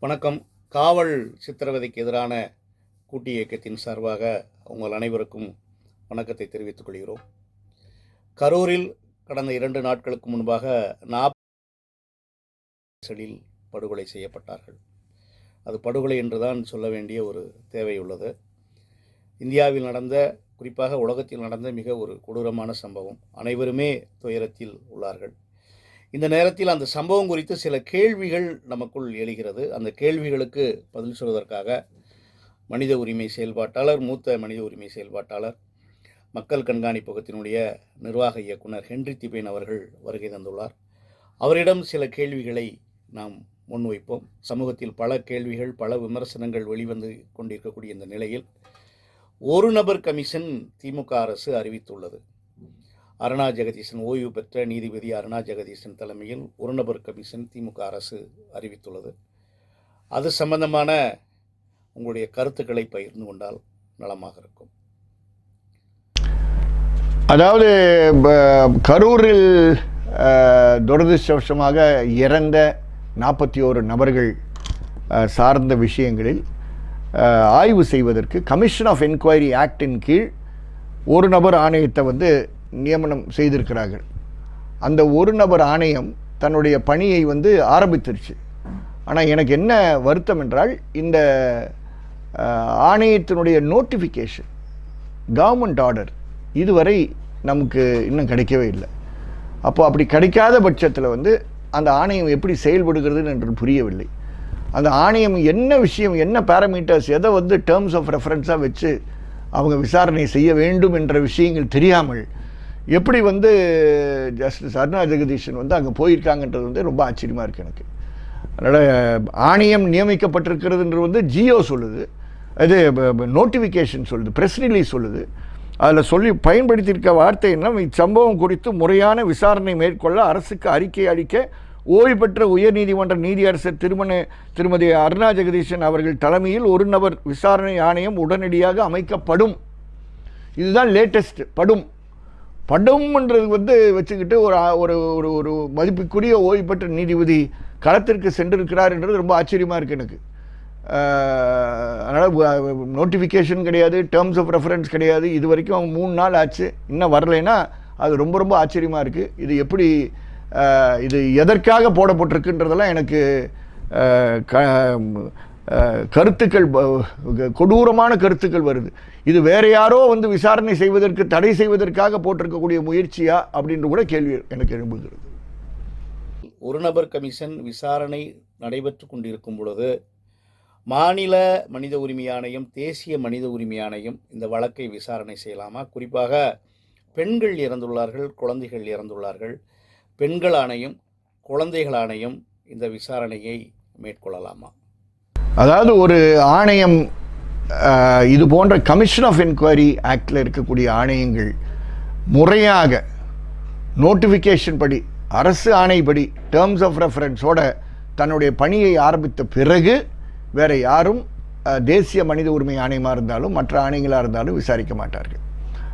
வணக்கம். காவல் சித்திரவதைக்கு எதிரான கூட்டு இயக்கத்தின் சார்பாக உங்கள் அனைவருக்கும் வணக்கத்தை தெரிவித்துக் கொள்கிறோம். கரூரில் கடந்த இரண்டு நாட்களுக்கு முன்பாக நாற்பதில் படுகொலை செய்யப்பட்டார்கள். அது படுகொலை என்றுதான் சொல்ல வேண்டிய ஒரு தேவை உள்ளது. இந்தியாவில் நடந்த குறிப்பாக உலகத்தில் நடந்த மிக ஒரு கொடூரமான சம்பவம். அனைவருமே துயரத்தில் உள்ளார்கள். இந்த நேரத்தில் அந்த சம்பவம் குறித்து சில கேள்விகள் நமக்குள் எழுகிறது. அந்த கேள்விகளுக்கு பதில் சொல்வதற்காக மனித உரிமை செயல்பாட்டாளர் மூத்த மனித உரிமை செயல்பாட்டாளர் மக்கள் கண்காணிப்பகத்தினுடைய நிர்வாக இயக்குனர் ஹென்றி திபேன் அவர்கள் வருகை தந்துள்ளார். அவரிடம் சில கேள்விகளை நாம் முன்வைப்போம். சமூகத்தில் பல கேள்விகள் பல விமர்சனங்கள் வெளிவந்து கொண்டிருக்கக்கூடிய இந்த நிலையில் ஒரு நபர் கமிஷன் திமுக அரசு அறிவித்துள்ளது. அருணா ஜெகதீசன் ஓய்வு பெற்ற நீதிபதி அருணா ஜெகதீசன் தலைமையில் ஒரு நபர் கமிஷன் திமுக அரசு அறிவித்துள்ளது. அது சம்பந்தமான உங்களுடைய கருத்துக்களை பகிர்ந்து கொண்டால் நலமாக இருக்கும். அதாவது கரூரில் துரதிருஷ்டவசமாக இறந்த நாற்பத்தி ஓரு நபர்கள் சார்ந்த விஷயங்களில் ஆய்வு செய்வதற்கு கமிஷன் ஆஃப் என்கொயரி ஆக்டின் கீழ் ஒரு நபர் ஆணையத்தை வந்து நியமனம் செய்திருக்கிறார்கள். அந்த ஒரு நபர் ஆணையம் தன்னுடைய பணியை வந்து ஆரம்பித்திருச்சு. ஆனால் எனக்கு என்ன வருத்தம் என்றால் இந்த ஆணையத்தினுடைய நோட்டிஃபிகேஷன் கவர்மெண்ட் ஆர்டர் இதுவரை நமக்கு இன்னும் கிடைக்கவே இல்லை. அப்போ அப்படி கிடைக்காத பட்சத்தில் வந்து அந்த ஆணையம் எப்படி செயல்படுகிறது என்று புரியவில்லை. அந்த ஆணையம் என்ன விஷயம் என்ன பேராமீட்டர்ஸ் எதை வந்து டேர்ம்ஸ் ஆஃப் ரெஃபரன்ஸாக வச்சு அவங்க விசாரணை செய்ய வேண்டும் என்ற விஷயங்கள் தெரியாமல் எப்படி வந்து ஜஸ்டிஸ் அருணா ஜெகதீஷன் வந்து அங்கே போயிருக்காங்கன்றது வந்து ரொம்ப ஆச்சரியமாக இருக்குது எனக்கு. அதனால் ஆணையம் நியமிக்கப்பட்டிருக்கிறதுன்றது வந்து ஜியோ சொல்லுது. அது நோட்டிஃபிகேஷன் சொல்லுது ப்ரெஸ் ரிலீஸ் சொல்லுது. அதில் சொல்லி பயன்படுத்தியிருக்க வார்த்தை என்ன? இச்சம்பவம் குறித்து முறையான விசாரணை மேற்கொள்ள அரசுக்கு அறிக்கை அளிக்க ஓய்வு பெற்ற உயர்நீதிமன்ற நீதியரசர் திருமண திருமதி அருணா ஜெகதீஷன் அவர்கள் தலைமையில் ஒரு நபர் விசாரணை ஆணையம் உடனடியாக அமைக்கப்படும். இதுதான் லேட்டஸ்ட் படும். படும்ன்றது வந்து வச்சுக்கிட்டு ஒரு ஒரு ஒரு ஒரு மதிப்புக்குரிய ஓய்வு பெற்ற நீதிபதி களத்திற்கு சென்றிருக்கிறார் என்றது ரொம்ப ஆச்சரியமாக இருக்குது எனக்கு. அதனால் நோட்டிஃபிகேஷன் கிடையாது டேர்ம்ஸ் ஆஃப் ரெஃபரன்ஸ் கிடையாது. இது வரைக்கும் அவங்க மூணு நாள் ஆச்சு இன்னும் வரலைன்னா அது ரொம்ப ரொம்ப ஆச்சரியமாக இருக்குது இது எப்படி இது எதற்காக போடப்பட்டிருக்குன்றதெல்லாம் எனக்கு க கருத்துக்கள் கொடூரமான கருத்துக்கள் வருது. இது வேற யாரோ வந்து விசாரணை செய்வதற்கு தடை செய்வதற்காக போட்டிருக்கக்கூடிய முயற்சியா அப்படின்ற கூட கேள்வி எனக்கு எழும்புகிறது. ஒரு நபர் கமிஷன் விசாரணை நடைபெற்று கொண்டிருக்கும் பொழுது மாநில மனித உரிமை ஆணையம் தேசிய மனித உரிமை ஆணையம் இந்த வழக்கை விசாரணை செய்யலாமா? குறிப்பாக பெண்கள் இறந்துள்ளார்கள் குழந்தைகள் இறந்துள்ளார்கள். பெண்கள் ஆணையம் குழந்தைகள் ஆணையம் இந்த விசாரணையை மேற்கொள்ளலாமா? அதாவது ஒரு ஆணையம் இது போன்ற கமிஷன் ஆஃப் என்கொயரி ஆக்டில் இருக்கக்கூடிய ஆணையங்கள் முறையாக நோட்டிஃபிகேஷன் படி அரசு ஆணைப்படி டேர்ம்ஸ் ஆஃப் ரெஃபரன்ஸோட தன்னுடைய பணியை ஆரம்பித்த பிறகு வேறு யாரும் தேசிய மனித உரிமை ஆணையமாக இருந்தாலும் மற்ற ஆணையங்களாக இருந்தாலும் விசாரிக்க மாட்டார்கள்.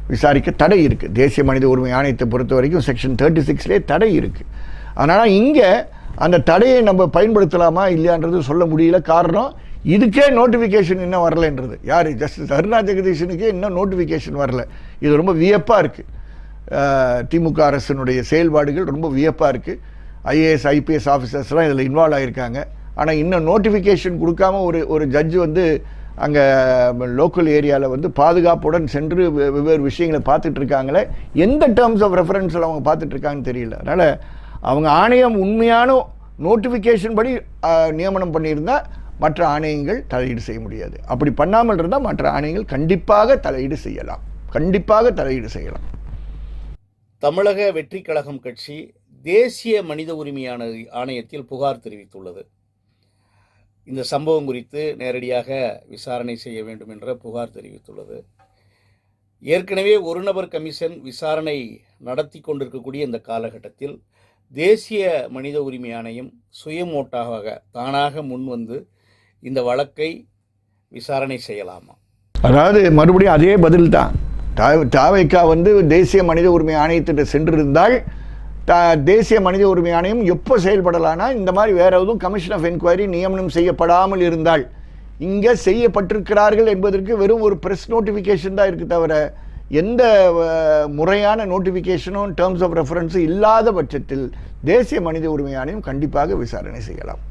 விசாரிக்க தடை இருக்குது தேசிய மனித உரிமை ஆணையத்தை பொறுத்த வரைக்கும் செக்ஷன் தேர்ட்டி சிக்ஸ்லேயே தடை இருக்குது அதனால் இங்கே அந்த தடையை நம்ம பயன்படுத்தலாமா இல்லையான்றது சொல்ல முடியல காரணம் இதுக்கே நோட்டிஃபிகேஷன் இன்னும் வரலைன்றது. யார்? ஜஸ்டிஸ் அருணா ஜெகதீஷனுக்கே இன்னும் நோட்டிஃபிகேஷன் வரல. இது ரொம்ப வியப்பாக இருக்குது திமுக அரசினுடைய செயல்பாடுகள் ரொம்ப வியப்பாக இருக்குது ஐஏஎஸ் ஐபிஎஸ் ஆஃபீஸர்ஸ்லாம் இதில் இன்வால்வ் ஆகியிருக்காங்க ஆனால் இன்னும் நோட்டிஃபிகேஷன் கொடுக்காம ஒரு ஒரு ஜட்ஜ் வந்து அங்கே லோக்கல் ஏரியாவில் வந்து பாதுகாப்புடன் சென்று வெவ்வேறு விஷயங்களை பார்த்துட்ருக்காங்களே எந்த டேர்ம்ஸ் ஆஃப் ரெஃபரன்ஸில் அவங்க பார்த்துட்ருக்காங்கன்னு தெரியல. அதனால் அவங்க ஆணையம் உண்மையான நோட்டிஃபிகேஷன் படி நியமனம் பண்ணியிருந்தால் மற்ற ஆணையங்கள் தலையீடு செய்ய முடியாது. அப்படி பண்ணாமல் இருந்தால் மற்ற ஆணையங்கள் கண்டிப்பாக தலையீடு செய்யலாம். கண்டிப்பாக தலையீடு செய்யலாம். தமிழக வெற்றி கழகம் கட்சி தேசிய மனித உரிமையான ஆணையத்தில் புகார் தெரிவித்துள்ளது. இந்த சம்பவம் குறித்து நேரடியாக விசாரணை செய்ய வேண்டும் என்ற புகார் தெரிவித்துள்ளது. ஏற்கனவே ஒரு நபர் கமிஷன் விசாரணை நடத்தி கொண்டிருக்கக்கூடிய இந்த காலகட்டத்தில் தேசிய மனித உரிமை ஆணையம் சுயமோட்டாக தானாக முன்வந்து இந்த வழக்கை விசாரணை செய்யலாமா? அதாவது மறுபடியும் அதே பதில் தான் தாவைக்கா வந்து தேசிய மனித உரிமை ஆணையத்திட்ட சென்றிருந்தால் த தேசிய மனித உரிமை ஆணையம் எப்போ செயல்படலான்னா இந்த மாதிரி வேற எதுவும் கமிஷன் ஆஃப் என்கொயரி நியமனம் செய்யப்படாமல் இருந்தால் இங்கே செய்யப்பட்டிருக்கிறார்கள் என்பதற்கு வெறும் ஒரு ப்ரெஸ் நோட்டிஃபிகேஷன் தான் இருக்குது தவிர எந்த முறையான நோட்டிஃபிகேஷனும் டேர்ம்ஸ் ஆஃப் ரெஃபரன்ஸும் இல்லாத பட்சத்தில் தேசிய மனித உரிமை ஆணையம் கண்டிப்பாக விசாரணை செய்யலாம்.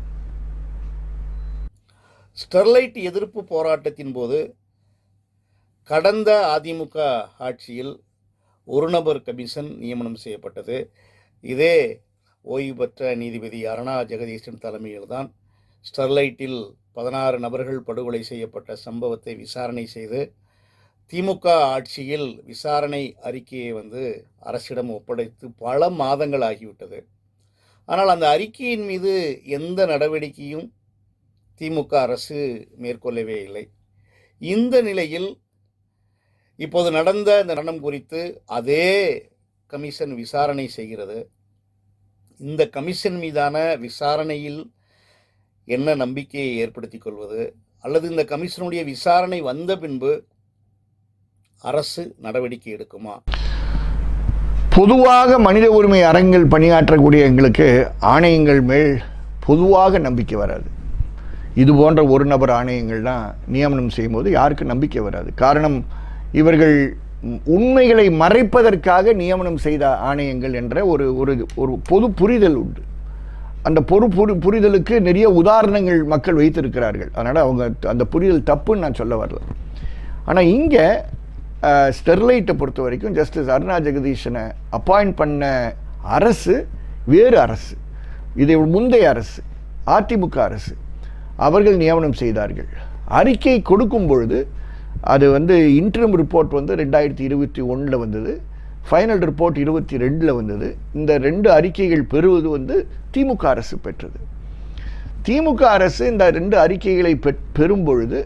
ஸ்டெர்லைட் எதிர்ப்பு போராட்டத்தின் போது கடந்த அதிமுக ஆட்சியில் ஒரு நபர் கமிஷன் நியமனம் செய்யப்பட்டது. இதே ஓய்வு பெற்ற நீதிபதி அருணா ஜெகதீசன் தலைமையில்தான் ஸ்டெர்லைட்டில் பதினாறு நபர்கள் படுகொலை செய்யப்பட்ட சம்பவத்தை விசாரணை செய்து திமுக ஆட்சியில் விசாரணை அறிக்கையை வந்து அரசிடம் ஒப்படைத்து பல மாதங்கள் ஆகிவிட்டது. ஆனால் அந்த அறிக்கையின் மீது எந்த நடவடிக்கையும் திமுக அரசு மேற்கொள்ளவே இல்லை. இந்த நிலையில் இப்போது நடந்த இந்த நடனம் குறித்து அதே கமிஷன் விசாரணை செய்கிறது. இந்த கமிஷன் மீதான விசாரணையில் என்ன நம்பிக்கையை ஏற்படுத்தி கொள்வது? அல்லது இந்த கமிஷனுடைய விசாரணை வந்த பின்பு அரசு நடவடிக்கை எடுக்குமா? பொதுவாக மனித உரிமை அரங்கில் பணியாற்றக்கூடிய எங்களுக்கு ஆணையங்கள் மேல் பொதுவாக நம்பிக்கை வராது. இது போன்ற ஒரு நபர் ஆணையங்கள்லாம் நியமனம் செய்யும்போது யாருக்கும் நம்பிக்கை வராது. காரணம் இவர்கள் உண்மைகளை மறைப்பதற்காக நியமனம் செய்த ஆணையங்கள் என்ற ஒரு ஒரு ஒரு பொது புரிதல் உண்டு. அந்த பொறு புரி புரிதலுக்கு நிறைய உதாரணங்கள் மக்கள் வைத்திருக்கிறார்கள். அதனால் அவங்க அந்த புரிதல் தப்புன்னு நான் சொல்ல வரல. ஆனால் இங்கே ஸ்டெர்லைட்டை பொறுத்த வரைக்கும் ஜஸ்டிஸ் அருணா ஜெகதீஷனை அப்பாயிண்ட் பண்ண அரசு வேறு அரசு. இதை முந்தைய அரசு அதிமுக அரசு. அவர்கள் நியமனம் செய்தார்கள். அறிக்கை கொடுக்கும் பொழுது அது வந்து இன்ட்ரம் ரிப்போர்ட் வந்து ரெண்டாயிரத்தி இருபத்தி ஒன்றில் வந்தது. ஃபைனல் ரிப்போர்ட் இருபத்தி ரெண்டில் வந்தது. இந்த ரெண்டு அறிக்கைகள் பெறுவது வந்து திமுக அரசு பெற்றது. திமுக அரசு இந்த ரெண்டு அறிக்கைகளை பெற் பெறும்பொழுது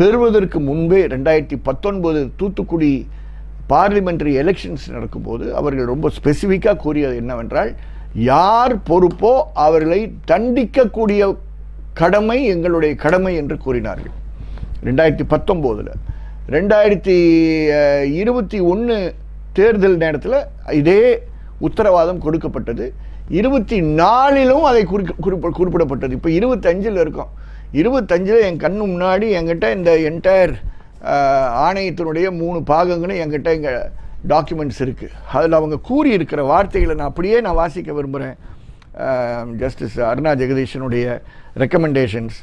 பெறுவதற்கு முன்பே ரெண்டாயிரத்தி பத்தொன்பது தூத்துக்குடி பார்லிமெண்டரி எலெக்ஷன்ஸ் நடக்கும்போது அவர்கள் ரொம்ப ஸ்பெசிஃபிக்காக கூறியது என்னவென்றால் யார் பொறுப்போ அவர்களை தண்டிக்கக்கூடிய கடமை எங்களுடைய கடமை என்று கூறினார்கள். ரெண்டாயிரத்தி பத்தொம்போதில். ரெண்டாயிரத்தி இருபத்தி ஒன்று தேர்தல் நேரத்தில் இதே உத்தரவாதம் கொடுக்கப்பட்டது. இருபத்தி நாலிலும் அதை குறிக்க குறிப்ப குறிப்பிடப்பட்டது. இப்போ இருபத்தஞ்சில் இருக்கோம். இருபத்தஞ்சில் என் கண்ணு முன்னாடி என்கிட்ட இந்த என்டையர் ஆணையத்தினுடைய மூணு பாகங்களும் என்கிட்ட இங்கே டாக்குமெண்ட்ஸ் இருக்குது அதில் அவங்க கூறியிருக்கிற வார்த்தைகளை நான் அப்படியே நான் வாசிக்க விரும்புகிறேன். Justice Aruna ஜெகதீஷனுடைய recommendations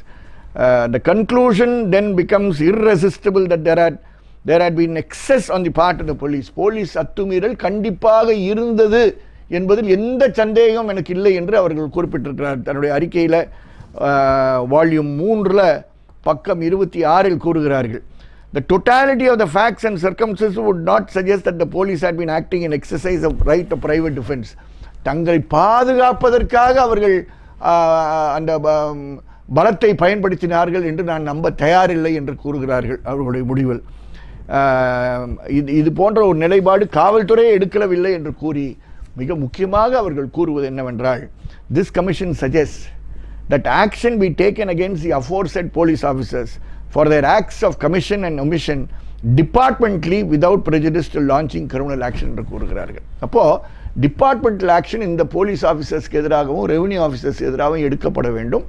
the conclusion then becomes irresistible that there are there had been excess on the part of the police police அத்துமீறல் கண்டிப்பாக இருந்தது என்பதில் எந்த சந்தேகம் எனக்கு இல்லை என்று அவர்கள் குறிப்பிட்டிருக்கிறார். தன்னுடைய அறிக்கையில் வால்யூம் மூன்றில் பக்கம் இருபத்தி ஆறில் கூறுகிறார்கள். The totality of the facts and circumstances would not suggest that the police had been acting in exercise of right of private defence தங்களை பாதுகாப்பதற்காக அவர்கள் அந்த ப- பலத்தை பயன்படுத்தினார்கள் என்று நான் நம்ப தயாரில்லை என்று கூறுகிறார்கள் அவர்களுடைய முடிவில் இது இது போன்ற ஒரு நிலைப்பாடு காவல்துறையே எடுக்கவில்லை என்று கூறி மிக முக்கியமாக அவர்கள் கூறுவது என்னவென்றால் this commission suggest that action be taken against the aforesaid police officers for their acts of commission and omission departmentally without prejudice to launching criminal action என்று கூறுகிறார்கள். அப்போ டிபார்ட்மெண்டல் ஆக்ஷன் இந்த போலீஸ் ஆஃபீஸர்ஸ்க்கு எதிராகவும் ரெவன்யூ ஆஃபீஸர்ஸ் எதிராகவும் எடுக்கப்பட வேண்டும்.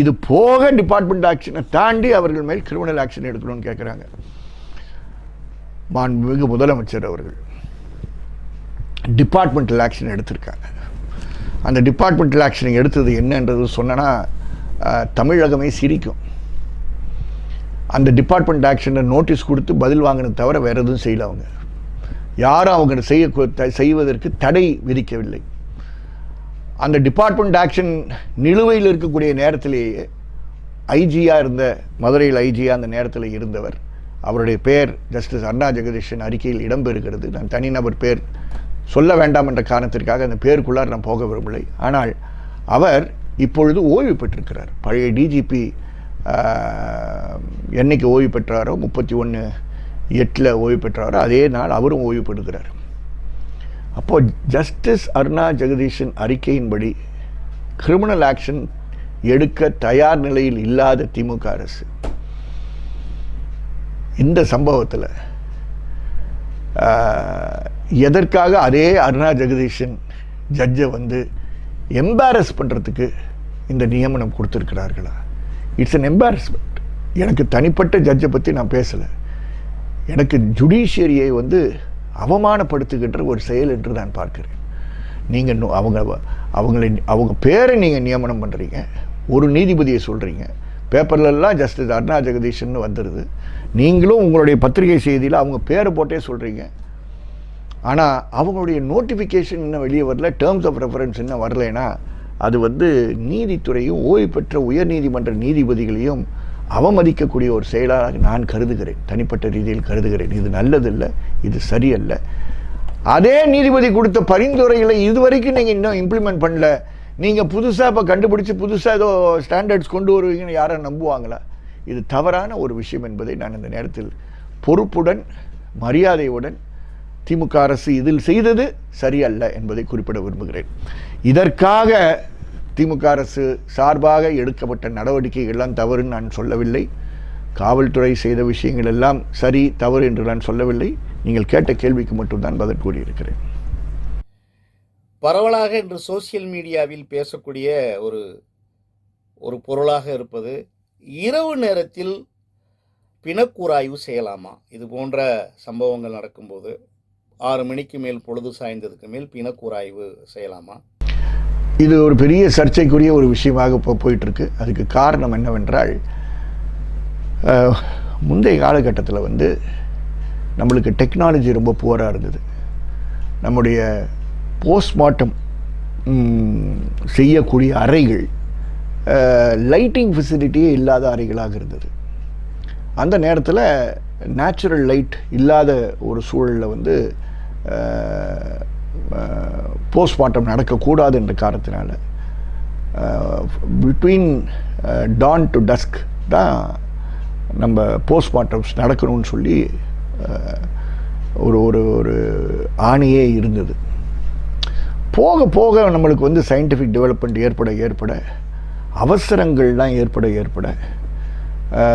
இது போக டிபார்ட்மெண்ட் ஆக்ஷனை தாண்டி அவர்கள் மேல் கிரிமினல் ஆக்ஷன் எடுக்கணும்னு கேட்குறாங்க. மாண்புமிகு முதலமைச்சர் அவர்கள் டிபார்ட்மெண்டல் ஆக்ஷன் எடுத்திருக்காங்க. அந்த டிபார்ட்மெண்டல் ஆக்ஷன் எடுத்தது என்னன்றது சொன்னனா தமிழகமே சிரிக்கும். அந்த டிபார்ட்மெண்ட் ஆக்ஷனை நோட்டீஸ் கொடுத்து பதில் வாங்கினது தவிர வேறு எதுவும் செய்யல அவங்க. யாரும் அவங்க செய்ய த- செய்வதற்கு தடை விதிக்கவில்லை. அந்த டிபார்ட்மெண்ட் ஆக்ஷன் நிலுவையில் இருக்கக்கூடிய நேரத்திலேயே ஐஜியாக இருந்த மதுரையில் ஐஜியாக அந்த நேரத்தில் இருந்தவர். அவருடைய பெயர் ஜஸ்டிஸ் அண்ணா ஜெகதீஷன் அறிக்கையில் இடம்பெறுகிறது நான் தனிநபர் பேர் சொல்ல வேண்டாம் என்ற காரணத்திற்காக அந்த பேருக்குள்ளார் நான் போக விரும்பலை ஆனால் அவர் இப்பொழுது ஓய்வு பெற்றிருக்கிறார். பழைய டிஜிபி என்னைக்கு ஓய்வு பெற்றாரோ முப்பத்தி ஒன்று எட்டில் ஓய்வு பெற்றாரோ அதே நாள் அவரும் ஓய்வு பெறுகிறார். அப்போது ஜஸ்டிஸ் அருணா ஜெகதீஷன் அறிக்கையின்படி கிரிமினல் ஆக்ஷன் எடுக்க தயார் நிலையில் இல்லாத திமுக அரசு. இந்த சம்பவத்தில் எதற்காக அதே அருணா ஜெகதீஷன் ஜட்ஜை வந்து எம்பாரஸ் பண்ணுறதுக்கு இந்த நியமனம் கொடுத்துருக்கிறார்களா? இட்ஸ் அன் எம்பாரஸ்மெண்ட் எனக்கு தனிப்பட்ட ஜட்ஜை பற்றி நான் பேசலை. எனக்கு ஜுடிஷியரியை வந்து அவமானப்படுத்துகின்ற ஒரு செயல் என்று நான் பார்க்கிறேன். நீங்கள் அவங்க அவங்களை அவங்க பேரை நீங்கள் நியமனம் பண்ணுறீங்க ஒரு நீதிபதியை சொல்கிறீங்க பேப்பர்லலாம் ஜஸ்டிஸ் அருணா ஜெகதீஷன் வந்துடுது நீங்களும் உங்களுடைய பத்திரிகை செய்தியில் அவங்க பேரை போட்டே சொல்கிறீங்க ஆனால் அவங்களுடைய நோட்டிஃபிகேஷன் இன்னும் வெளியே வரல டேர்ம்ஸ் ஆஃப் ரெஃபரன்ஸ் இன்னும் வரலைன்னா அது வந்து நீதித்துறையும் ஓய்வு பெற்ற உயர்நீதிமன்ற நீதிபதிகளையும் அவமதிக்கக்கூடிய ஒரு செயலாக நான் கருதுகிறேன். தனிப்பட்ட ரீதியில் கருதுகிறேன். இது நல்லதில்லை இது சரியல்ல. அதே நீதிபதி கொடுத்த பரிந்துரைகளை இதுவரைக்கும் நீங்கள் இன்னும் இம்ப்ளிமெண்ட் பண்ணல. நீங்கள் புதுசாக இப்போ கண்டுபிடிச்சி புதுசாக ஏதோ ஸ்டாண்டர்ட்ஸ் கொண்டு வருவீங்கன்னு யாரும் நம்புவாங்களா? இது தவறான ஒரு விஷயம் என்பதை நான் இந்த நேரத்தில் பொறுப்புடன் மரியாதையுடன் திமுக அரசு இதில் செய்தது சரியல்ல என்பதை குறிப்பிட விரும்புகிறேன். இதற்காக திமுக அரசு சார்பாக எடுக்கப்பட்ட நடவடிக்கைகள்லாம் தவறுன்னு நான் சொல்லவில்லை. காவல்துறை செய்த விஷயங்கள் எல்லாம் சரி தவறு என்று நான் சொல்லவில்லை. நீங்கள் கேட்ட கேள்விக்கு மட்டும்தான் பதில் கூறியிருக்கிறேன். பரவலாக இன்று சோசியல் மீடியாவில் பேசக்கூடிய ஒரு ஒரு பொருளாக இருப்பது இரவு நேரத்தில் பிணக்கூராய்வு செய்யலாமா? இது போன்ற சம்பவங்கள் நடக்கும்போது ஆறு மணிக்கு மேல் பொழுது சாய்ந்ததுக்கு மேல் பிணக்கூராய்வு செய்யலாமா? இது ஒரு பெரிய சர்ச்சைக்குரிய ஒரு விஷயமாக இப்போ போயிட்டுருக்கு. அதுக்கு காரணம் என்னவென்றால் முந்தைய காலகட்டத்தில் வந்து நம்மளுக்கு டெக்னாலஜி ரொம்ப புவராக இருந்தது. நம்முடைய போஸ்ட்மார்ட்டம் செய்யக்கூடிய அறைகள் லைட்டிங் ஃபெசிலிட்டியே இல்லாத அறைகளாக இருந்தது. அந்த நேரத்தில் நேச்சுரல் லைட் இல்லாத ஒரு சூழலில் வந்து போஸ்ட்மார்ட்டம் நடக்கக்கூடாது என்ற காரணத்தினால பிட்வீன் டான் டு டஸ்க் தான் நம்ம போஸ்ட்மார்ட்டம்ஸ் நடக்கணும்னு சொல்லி ஒரு ஒரு ஒரு ஆணையே இருந்தது. போக போக நம்மளுக்கு வந்து சயின்டிஃபிக் டெவலப்மெண்ட் ஏற்பட ஏற்பட அவசரங்கள்லாம் ஏற்பட ஏற்பட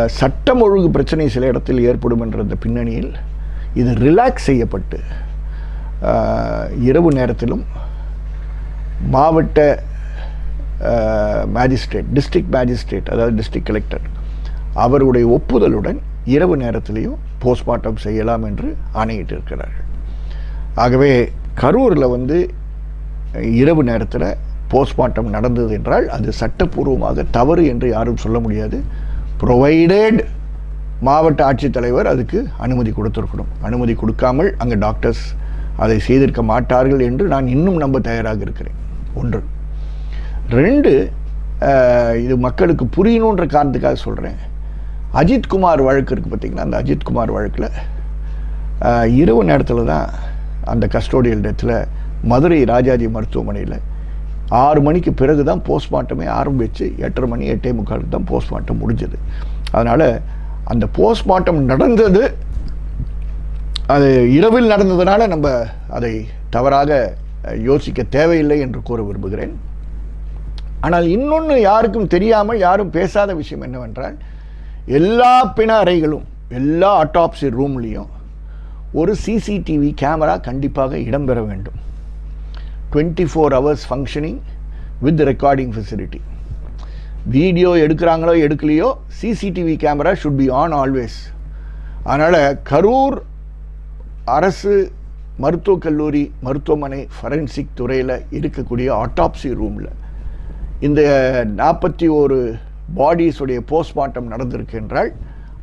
சட்டம் ஒழுங்கு பிரச்சனை சில இடத்தில் ஏற்படும் என்ற அந்த பின்னணியில் இது ரிலாக்ஸ் செய்யப்பட்டு இரவு நேரத்திலும் மாவட்ட மேஜிஸ்ட்ரேட் டிஸ்ட்ரிக்ட் மேஜிஸ்ட்ரேட் அதாவது டிஸ்ட்ரிக்ட் கலெக்டர் அவருடைய ஒப்புதலுடன் இரவு நேரத்திலையும் போஸ்ட்மார்ட்டம் செய்யலாம் என்று ஆணையிட்டிருக்கிறார்கள். ஆகவே கரூரில் வந்து இரவு நேரத்தில் போஸ்ட்மார்ட்டம் நடந்தது என்றால் அது சட்டப்பூர்வமாக தவறு என்று யாரும் சொல்ல முடியாது. ப்ரொவைடட் மாவட்ட ஆட்சித்தலைவர் அதுக்கு அனுமதி கொடுத்துருக்கணும். அனுமதி கொடுக்காமல் அங்கே டாக்டர்ஸ் அதை செய்திருக்க மாட்டார்கள் என்று நான் இன்னும் நம்ப தயாராக இருக்கிறேன். ஒன்று. ரெண்டு இது மக்களுக்கு புரியணுன்ற காரணத்துக்காக சொல்கிறேன் அஜித்குமார் வழக்கு இருக்குது பார்த்திங்கன்னா அந்த அஜித்குமார் வழக்கில் இரவு நேரத்தில் தான் அந்த கஸ்டோடியல் டெத்தில் மதுரை ராஜாஜி மருத்துவமனையில் ஆறு மணிக்கு பிறகு தான் போஸ்ட்மார்ட்டமே ஆரம்பித்து எட்டரை மணி எட்டே முக்காலுக்கு தான் போஸ்ட்மார்ட்டம் முடிஞ்சது. அதனால் அந்த போஸ்ட்மார்ட்டம் நடந்தது அது இரவில் நடந்ததுனால நம்ம அதை தவறாக யோசிக்க தேவையில்லை என்று கூற விரும்புகிறேன். ஆனால் இன்னொன்று யாருக்கும் தெரியாமல் யாரும் பேசாத விஷயம் என்னவென்றால் எல்லா பிண அறைகளும் எல்லா அட்டாப்சி ரூம்லேயும் ஒரு சிசிடிவி கேமரா கண்டிப்பாக இடம்பெற வேண்டும். Twenty four hours functioning with recording facility video எடுக்கிறாங்களோ எடுக்கலையோ CCTV camera should be on always அதனால் கரூர் அரசு மருத்துவக் கல்லூரி மருத்துவமனை ஃபரென்சிக் துறையில் இருக்கக்கூடிய ஆட்டாப்சி ரூமில் இந்த நாற்பத்தி ஒரு பாடிஸுடைய போஸ்ட்மார்ட்டம் நடந்திருக்கு என்றால்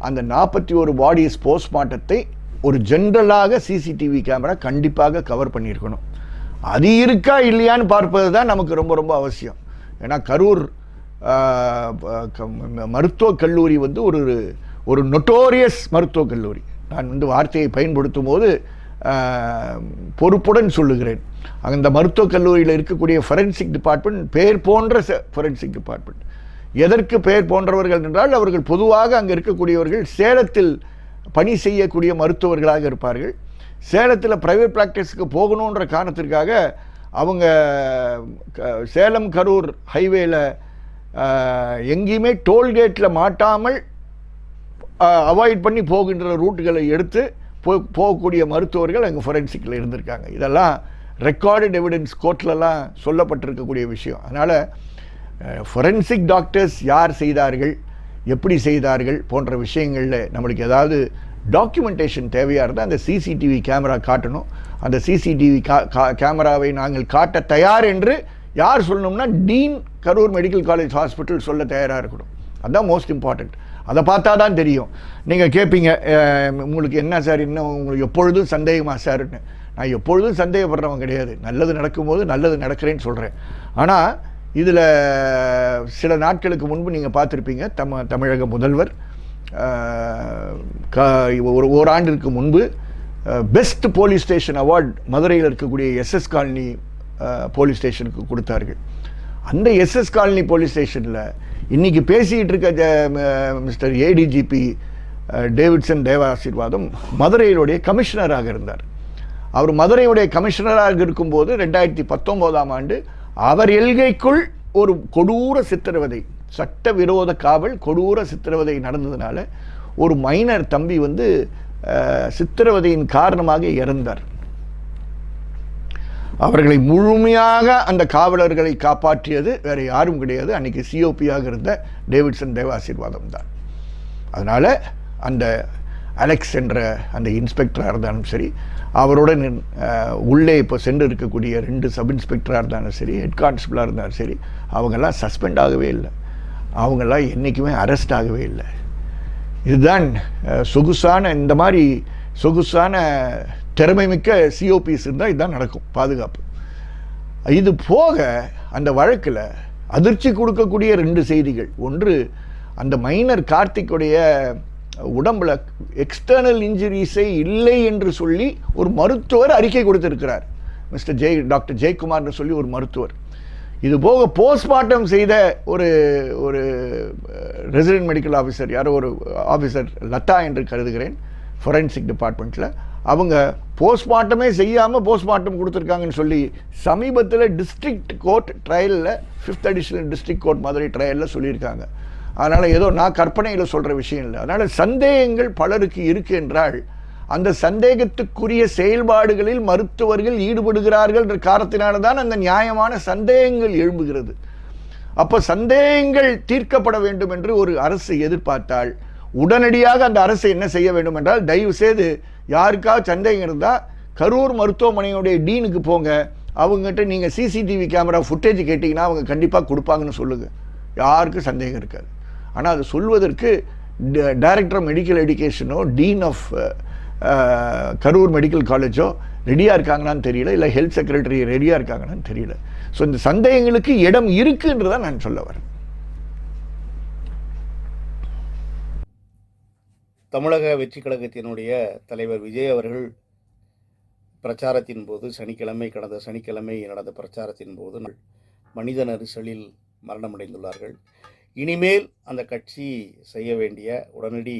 அந்த நாற்பத்தி ஒரு பாடிஸ் போஸ்ட்மார்ட்டத்தை ஒரு ஜென்ரலாக சிசிடிவி கேமரா கண்டிப்பாக கவர் பண்ணியிருக்கணும். அது இருக்கா இல்லையான்னு பார்ப்பது தான் நமக்கு ரொம்ப ரொம்ப அவசியம். ஏன்னா கரூர் மருத்துவக் கல்லூரி வந்து ஒரு ஒரு நொட்டோரியஸ் மருத்துவக் கல்லூரி. நான் வந்து வார்த்தையை பயன்படுத்தும் போது பொறுப்புடன் சொல்லுகிறேன். அந்த மருத்துவக் கல்லூரியில் இருக்கக்கூடிய ஃபொரென்சிக் டிபார்ட்மெண்ட் பேர் போன்ற ஃபொரென்சிக் டிபார்ட்மெண்ட் எதற்கு பெயர் போன்றவர்கள் என்றால் அவர்கள் பொதுவாக அங்கே இருக்கக்கூடியவர்கள் சேலத்தில் பணி செய்யக்கூடிய மருத்துவர்களாக இருப்பார்கள். சேலத்தில் ப்ரைவேட் ப்ராக்டிஸுக்கு போகணுன்ற காரணத்திற்காக அவங்க க- சேலம் கரூர் ஹைவேல எங்கேயுமே டோல்கேட்டில் மாட்டாமல் அவாய்ட் பண்ணி போகின்ற ரூட்டுகளை எடுத்து போ போகக்கூடிய மருத்துவர்கள் அங்கே ஃபொரென்சிக்கில் இருந்திருக்காங்க. இதெல்லாம் ரெக்கார்டட் எவிடன்ஸ் கோர்ட்லலாம் சொல்லப்பட்டிருக்கக்கூடிய விஷயம். அதனால் ஃபொரென்சிக் டாக்டர்ஸ் யார் செய்தார்கள் எப்படி செய்தார்கள் போன்ற விஷயங்களில் நம்மளுக்கு ஏதாவது டாக்குமெண்டேஷன் தேவையாக இருந்தால் அந்த சிசிடிவி கேமரா காட்டணும். அந்த சிசிடிவி கா கேமராவை நாங்கள் காட்ட தயார் என்று யார் சொல்லணும்னா dean Karur medical college hospital சொல்ல தயாராக இருக்கணும். அதுதான் மோஸ்ட் இம்பார்ட்டண்ட் அதை பார்த்தா தான் தெரியும் நீங்கள் கேட்பீங்க உங்களுக்கு என்ன சார் இன்னும் உங்களுக்கு எப்பொழுதும் சந்தேகமா சார்னு நான் எப்பொழுதும் சந்தேகப்படுறவன் கிடையாது. நல்லது நடக்கும்போது நல்லது நடக்கிறேன்னு சொல்கிறேன் ஆனால் இதில் சில நாட்களுக்கு முன்பு நீங்கள் பார்த்துருப்பீங்க தம தமிழக முதல்வர் க ஒரு ஓராண்டிற்கு முன்பு பெஸ்ட் போலீஸ் ஸ்டேஷன் அவார்ட் மதுரையில் இருக்கக்கூடிய எஸ்எஸ் காலனி போலீஸ் ஸ்டேஷனுக்கு கொடுத்தார்கள். அந்த எஸ்எஸ் காலனி போலீஸ் ஸ்டேஷனில் இன்றைக்கி பேசிக்கிட்டு இருக்க ஜ- மிஸ்டர் ஏடிஜிபி டேவிட்சன் தேவாசீர்வாதம் மதுரையினுடைய கமிஷனராக இருந்தார். அவர் மதுரையுடைய கமிஷனராக இருக்கும்போது ரெண்டாயிரத்தி பத்தொம்போதாம் ஆண்டு அவர் எல்கைக்குள் ஒரு கொடூர சித்திரவதை சட்டவிரோத காவல் கொடூர சித்திரவதை நடந்ததுனால ஒரு மைனர் தம்பி வந்து சித்திரவதையின் காரணமாக இறந்தார். அவர்களை முழுமையாக அந்த காவலர்களை காப்பாற்றியது வேறு யாரும் கிடையாது. அன்றைக்கி சிஓபியாக இருந்த டேவிட்சன் தேவாசீர்வாதம் தான். அதனால் அந்த அலெக்ஸ் என்ற அந்த இன்ஸ்பெக்டராக இருந்தாலும் சரி அவருடன் உள்ளே இப்போ சென்று இருக்கக்கூடிய ரெண்டு சப் இன்ஸ்பெக்டராக இருந்தாலும் சரி ஹெட் கான்ஸ்டபிளாக இருந்தாலும் சரி அவங்கெல்லாம் சஸ்பெண்ட் ஆகவே இல்லை. அவங்கெல்லாம் என்றைக்குமே அரெஸ்ட் ஆகவே இல்லை. இதுதான் சொகுசான இந்த மாதிரி சொகுசான திறமைமிக்க சிஓபிஸ் இருந்தால் இதுதான் நடக்கும் பாதுகாப்பு. இது போக அந்த வழக்கில் அதிர்ச்சி கொடுக்கக்கூடிய ரெண்டு செய்திகள். ஒன்று அந்த மைனர் கார்த்திக்குடைய உடம்புல எக்ஸ்டர்னல் இன்ஜுரிஸே இல்லை என்று சொல்லி ஒரு மருத்துவர் அறிக்கை கொடுத்திருக்கிறார். மிஸ்டர் ஜெய் டாக்டர் ஜெயக்குமார்னு சொல்லி ஒரு மருத்துவர். இது போக போஸ்ட்மார்ட்டம் செய்த ஒரு ஒரு ரெசிடென்ட் மெடிக்கல் ஆஃபீஸர் யாரோ ஒரு ஆஃபீஸர் லதா என்று கருதுகிறேன் ஃபொரன்சிக் டிபார்ட்மெண்ட்டில் அவங்க போஸ்ட்மார்ட்டமே செய்யாமல் போஸ்ட்மார்ட்டம் கொடுத்துருக்காங்கன்னு சொல்லி சமீபத்தில் district court ட்ரையலில் fifth additional district court Madurai ட்ரையலில் சொல்லியிருக்காங்க. அதனால் ஏதோ நான் கற்பனையில் சொல்கிற விஷயம் இல்லை. அதனால் சந்தேகங்கள் பலருக்கு இருக்கு என்றால் அந்த சந்தேகத்துக்குரிய செயல்பாடுகளில் மருத்துவர்கள் ஈடுபடுகிறார்கள் என்ற காரணத்தினால தான் அந்த நியாயமான சந்தேகங்கள் எழும்புகிறது. அப்போ சந்தேகங்கள் தீர்க்கப்பட வேண்டும் என்று ஒரு அரசு எதிர்பார்த்தால் உடனடியாக அந்த அரசு என்ன செய்ய வேண்டும் என்றால் தயவு செய்து யாருக்காவது சந்தேகம் இருந்தால் கரூர் மருத்துவமனையுடைய டீனுக்கு போங்க. அவங்ககிட்ட நீங்கள் சிசிடிவி கேமரா ஃபுட்டேஜ் கேட்டிங்கன்னா அவங்க கண்டிப்பாக கொடுப்பாங்கன்னு சொல்லுங்கள் யாருக்கும் சந்தேகம் இருக்காது. ஆனால் அது சொல்வதற்கு டைரக்டர் மெடிக்கல் எஜுகேஷனோ டீன் ஆஃப் கரூர் மெடிக்கல் காலேஜோ ரெடியாக இருக்காங்களான்னு தெரியல. இல்லை ஹெல்த் செக்ரட்டரி ரெடியாக இருக்காங்களான்னு தெரியல. ஸோ இந்த சந்தேகங்களுக்கு இடம் இருக்குன்றதான் நான் சொல்ல வரேன். தமிழக வெற்றி கழகத்தினுடைய தலைவர் விஜய் அவர்கள் பிரச்சாரத்தின் போது சனிக்கிழமை கடந்த சனிக்கிழமை நடந்த பிரச்சாரத்தின் போது மனித நெரிசலில் மரணமடைந்துள்ளார்கள். இனிமேல் அந்த கட்சி செய்ய வேண்டிய உடனடி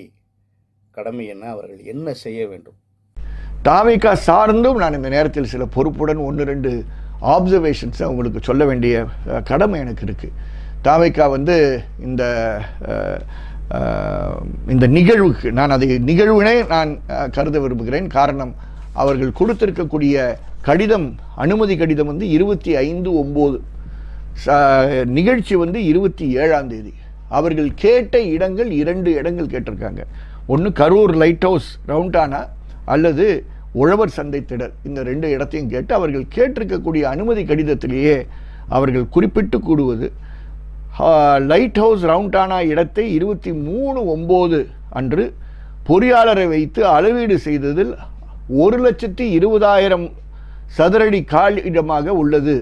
கடமை என்ன? அவர்கள் என்ன செய்ய வேண்டும்? தாமிகா சார்ந்தும் நான் இந்த நேரத்தில் சில பொறுப்புடன் ஒன்று ரெண்டு ஆப்சர்வேஷன்ஸை உங்களுக்கு சொல்ல வேண்டிய கடமை எனக்கு இருக்குது தாமிகா வந்து இந்த இந்த நிகழ்வுக்கு நான் அதை நிகழ்வினை நான் கருத விரும்புகிறேன். காரணம் அவர்கள் கொடுத்திருக்கக்கூடிய கடிதம் அனுமதி கடிதம் வந்து இருபத்தி ஐந்து ஒம்பது. நிகழ்ச்சி வந்து இருபத்தி ஏழாம் தேதி. அவர்கள் கேட்ட இடங்கள் இரண்டு இடங்கள் கேட்டிருக்காங்க. ஒன்று கரூர் லைட் ஹவுஸ் ரவுண்டானா அல்லது உழவர் சந்தை திடல் இந்த ரெண்டு இடத்தையும் கேட்டு அவர்கள் கேட்டிருக்கக்கூடிய அனுமதி கடிதத்திலேயே அவர்கள் குறிப்பிட்டு கூடுவது லைட் ஹவுஸ் ரவுண்டானா இடத்தை இருபத்தி மூணு ஒம்பது அன்று பொறியாளரை வைத்து அளவீடு செய்ததில் ஒரு லட்சத்தி இருபதாயிரம் சதுரடி கால் இடமாக உள்ளது.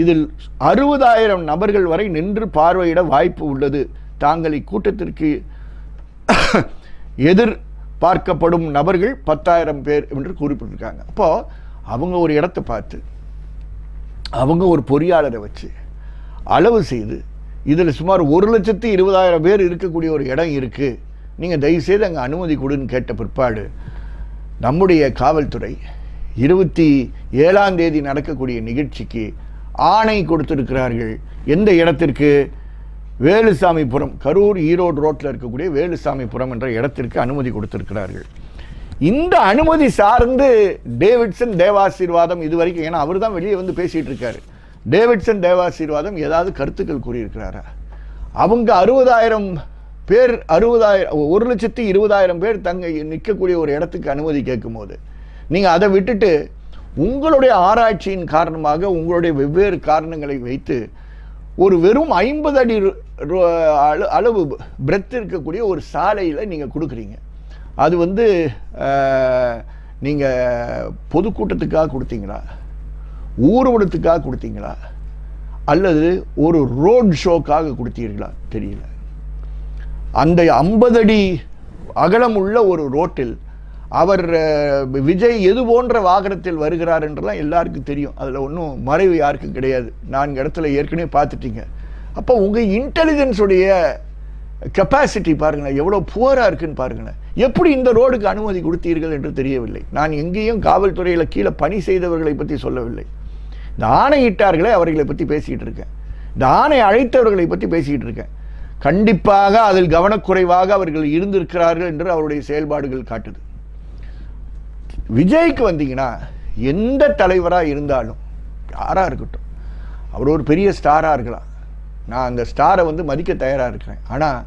இதில் அறுபதாயிரம் நபர்கள் வரை நின்று பார்வையிட வாய்ப்பு உள்ளது. தாங்கள் இக்கூட்டத்திற்கு எதிர் பார்க்கப்படும் நபர்கள் பத்தாயிரம் பேர் என்று குறிப்பிட்டிருக்காங்க. அப்போது அவங்க ஒரு இடத்தை பார்த்து அவங்க ஒரு பொறியாளரை வச்சு அளவு செய்து இதில் சுமார் ஒரு லட்சத்தி இருபதாயிரம் பேர் இருக்கக்கூடிய ஒரு இடம் இருக்குது நீங்கள் தயவுசெய்து அங்கே அனுமதி கொடுன்னு கேட்ட பிற்பாடு நம்முடைய காவல்துறை இருபத்தி ஏழாம் தேதி நடக்கக்கூடிய நிகழ்ச்சிக்கு ஆணை கொடுத்திருக்கிறார்கள். எந்த இடத்திற்கு? வேலுசாமிபுரம் கரூர் ஈரோடு ரோட்டில் இருக்கக்கூடிய வேலுசாமிபுரம் என்ற இடத்திற்கு அனுமதி கொடுத்திருக்கிறார்கள். இந்த அனுமதி சார்ந்து டேவிட்சன் தேவாசீர்வாதம் இது வரைக்கும் ஏன்னா அவர் தான் வெளியே வந்து பேசிகிட்டு இருக்காரு. டேவிட்சன் தேவாசீர்வாதம் ஏதாவது கருத்துக்கள் கூறியிருக்கிறாரா? அவங்க அறுபதாயிரம் பேர் அறுபதாயிரம் ஒரு லட்சத்தி இருபதாயிரம் பேர் தங்க நிற்கக்கூடிய ஒரு இடத்துக்கு அனுமதி கேட்கும்போது நீங்கள் அதை விட்டுட்டு உங்களுடைய ஆராய்ச்சியின் காரணமாக உங்களுடைய வெவ்வேறு காரணங்களை வைத்து ஒரு வெறும் ஐம்பது அடி அள- அளவு பிரெத் இருக்கக்கூடிய ஒரு சாலையில் நீங்கள் கொடுக்குறீங்க. அது வந்து நீங்கள் பொதுக்கூட்டத்துக்காக கொடுத்தீங்களா? ஊர்வலத்துக்காக கொடுத்தீங்களா? அல்லது ஒரு ரோட் ஷோக்காக கொடுத்தீர்களா? தெரியல. அந்த ஐம்பது அடி அகலம் உள்ள ஒரு ரோட்டில் அவர் விஜய் எது போன்ற வாகனத்தில் வருகிறார் என்றெல்லாம் எல்லாருக்கும் தெரியும். அதில் ஒன்றும் மறைவு யாருக்கும் கிடையாது. நான்கு இடத்துல ஏற்கனவே பார்த்துட்டீங்க. அப்போ உங்கள் இன்டெலிஜென்ஸுடைய கெப்பாசிட்டி பாருங்களேன். எவ்வளோ புவராக இருக்குன்னு பாருங்களேன். எப்படி இந்த ரோடுக்கு அனுமதி கொடுத்தீர்கள் என்று தெரியவில்லை. நான் எங்கேயும் காவல்துறையில் கீழே பணி செய்தவர்களை பற்றி சொல்லவில்லை. இந்த ஆணையிட்டார்களே அவர்களை பற்றி பேசிகிட்டு இருக்கேன். இந்த ஆணை அழைத்தவர்களை பற்றி பேசிக்கிட்டு இருக்கேன். கண்டிப்பாக அதில் கவனக்குறைவாக அவர்கள் இருந்திருக்கிறார்கள் என்று அவருடைய செயல்பாடுகள் காட்டுது. விஜய்க்கு வந்தீங்கன்னா எந்த தலைவராக இருந்தாலும் யாராக இருக்கட்டும் அவர் ஒரு பெரிய ஸ்டாராக இருக்கலாம். நான் அந்த ஸ்டாரை வந்து மதிக்க தயாராக இருக்கிறேன். ஆனால்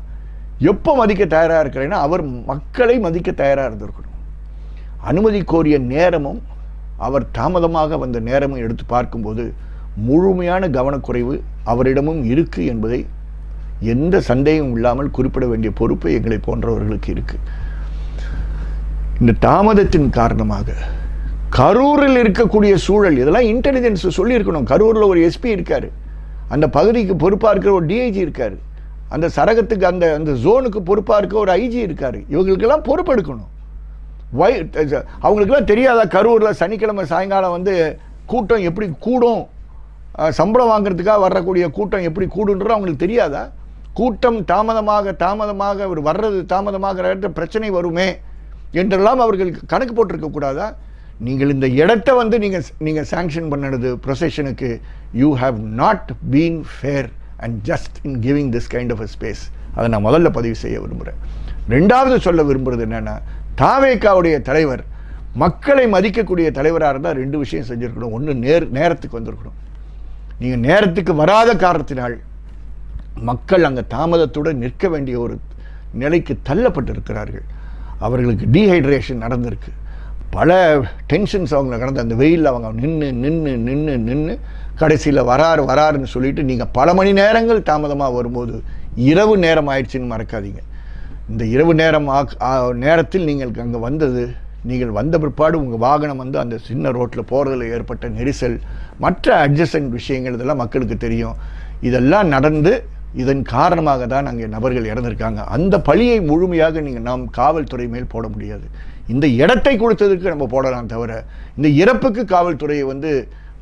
எப்போ மதிக்க தயாராக இருக்கிறேன்னா அவர் மக்களை மதிக்க தயாராக இருந்திருக்கணும். அனுமதி கோரிய நேரமும் அவர் தாமதமாக வந்த நேரமும் எடுத்து பார்க்கும்போது முழுமையான கவனக்குறைவு அவரிடமும் இருக்கு என்பதை எந்த சந்தேகமும் இல்லாமல் குறிப்பிட வேண்டிய பொறுப்பு எங்களை போன்றவர்களுக்கு இருக்கு. இந்த தாமதத்தின் காரணமாக கரூரில் இருக்கக்கூடிய சூழல் இதெல்லாம் இன்டெலிஜென்ஸ் சொல்லியிருக்கணும். கரூரில் ஒரு எஸ்பி இருக்கார். அந்த பகுதிக்கு பொறுப்பாக இருக்கிற ஒரு டிஐஜி இருக்கார். அந்த சரகத்துக்கு அந்த அந்த ஜோனுக்கு பொறுப்பாக இருக்க ஒரு ஐஜி இருக்கார். இவங்களுக்கெல்லாம் பொறுப்பெடுக்கணும். வை அவங்களுக்குலாம் தெரியாதா? கரூரில் சனிக்கிழமை சாயங்காலம் வந்து கூட்டம் எப்படி கூடும்? சம்பளம் வாங்குறதுக்காக வரக்கூடிய கூட்டம் எப்படி கூடுன்றது அவங்களுக்கு தெரியாதா? கூட்டம் தாமதமாக தாமதமாக அவர் வர்றது தாமதமாகிற இடத்துல பிரச்சனை வருமே என்றெல்லாம் அவர்கள் கணக்கு போட்டிருக்கக்கூடாதா நீங்கள் இந்த இடத்த வந்து நீங்கள் நீங்கள் சேங்ஷன் பண்ணினது ப்ரொசஷனுக்கு you have not been fair and just in giving this kind of a space அதை நான் முதல்ல பதிவு செய்ய விரும்புகிறேன் ரெண்டாவது சொல்ல விரும்புகிறது என்னென்னா தாவேக்காவுடைய தலைவர் மக்களை மதிக்கக்கூடிய தலைவராக இருந்தால் ரெண்டு விஷயம் செஞ்சுருக்கணும். ஒன்று நேர் நேரத்துக்கு வந்திருக்கணும். நீங்கள் நேரத்துக்கு வராத காரணத்தினால் மக்கள் அங்கே தாமதத்துடன் நிற்க வேண்டிய ஒரு நிலைக்கு தள்ளப்பட்டிருக்கிறார்கள். அவர்களுக்கு டீஹைட்ரேஷன் நடந்திருக்கு. பல டென்ஷன்ஸ் அவங்கள கடந்து அந்த வெயிலில் அவங்க நின்று நின்று நின்று நின்று கடைசியில் வராரு வராருன்னு சொல்லிட்டு நீங்கள் பல மணி நேரங்கள் தாமதமாக வரும்போது இரவு நேரம் ஆயிடுச்சுன்னு மறக்காதீங்க. இந்த இரவு நேரம் ஆ, நேரத்தில் நீங்கள் அங்கே வந்தது நீங்கள் வந்த பிற்பாடு உங்கள் வாகனம் வந்து அந்த சின்ன ரோட்டில் போகிறதுல ஏற்பட்ட நெரிசல் மற்ற அட்ஜஸ்டன்ட் விஷயங்கள் இதெல்லாம் மக்களுக்கு தெரியும். இதெல்லாம் நடந்து இதன் காரணமாக தான் அங்கே நபர்கள் இறந்திருக்காங்க. அந்த பழியை முழுமையாக நீங்கள் நாம் காவல்துறை மேல் போட முடியாது. இந்த இடத்தை கொடுத்ததுக்கு நம்ம போடலாம் தவிர இந்த இறப்புக்கு காவல்துறையை வந்து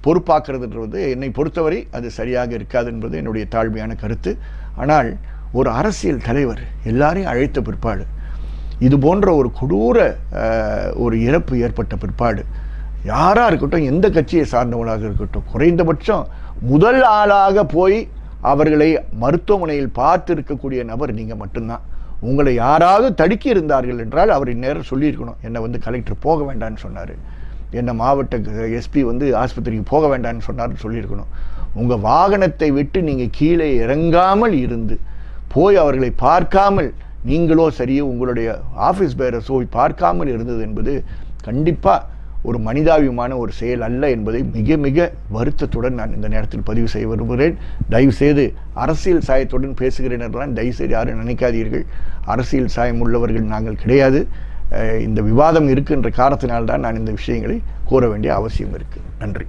பொறுப்பாக்குறதுன்றது என்னை பொறுத்தவரை அது சரியாக இருக்காது என்பது என்னுடைய தாழ்மையான கருத்து. ஆனால் ஒரு அரசியல் தலைவர் எல்லாரையும் அழைத்த பிற்பாடு இது போன்ற ஒரு கொடூர ஒரு இறப்பு ஏற்பட்ட பிற்பாடு யாராக இருக்கட்டும் எந்த கட்சியை சார்ந்தவங்களாக இருக்கட்டும் குறைந்தபட்சம் முதல் ஆளாக போய் அவர்களை மருத்துவமனையில் பார்த்து இருக்கக்கூடிய நபர் நீங்கள் மட்டும்தான். உங்களை யாராவது தடுக்கி இருந்தார்கள் என்றால் அவர் இந்நேரம் சொல்லியிருக்கணும். என்னை வந்து கலெக்டர் போக வேண்டாம்னு சொன்னார். என்னை மாவட்ட எஸ்பி வந்து ஆஸ்பத்திரிக்கு போக வேண்டாம்னு சொன்னார்னு சொல்லியிருக்கணும். உங்கள் வாகனத்தை விட்டு நீங்கள் கீழே இறங்காமல் இருந்து போய் அவர்களை பார்க்காமல் நீங்களோ சரியோ உங்களுடைய ஆஃபீஸ் பேரஸோ பார்க்காமல் இருந்தது என்பது கண்டிப்பாக ஒரு மனிதாபிமான ஒரு செயல் அல்ல என்பதை மிக மிக வருத்தத்துடன் நான் இந்த நேரத்தில் பதிவு செய்ய விரும்புகிறேன். தயவு செய்து அரசியல் சாயத்துடன் பேசுகிறேன் என்றெல்லாம் தயவு செய்து யாரும் நினைக்காதீர்கள். அரசியல் சாயம் உள்ளவர்கள் நாங்கள் கிடையாது. இந்த விவாதம் இருக்கின்ற காரணத்தினால்தான் நான் இந்த விஷயங்களை கூற வேண்டிய அவசியம் இருக்குது நன்றி.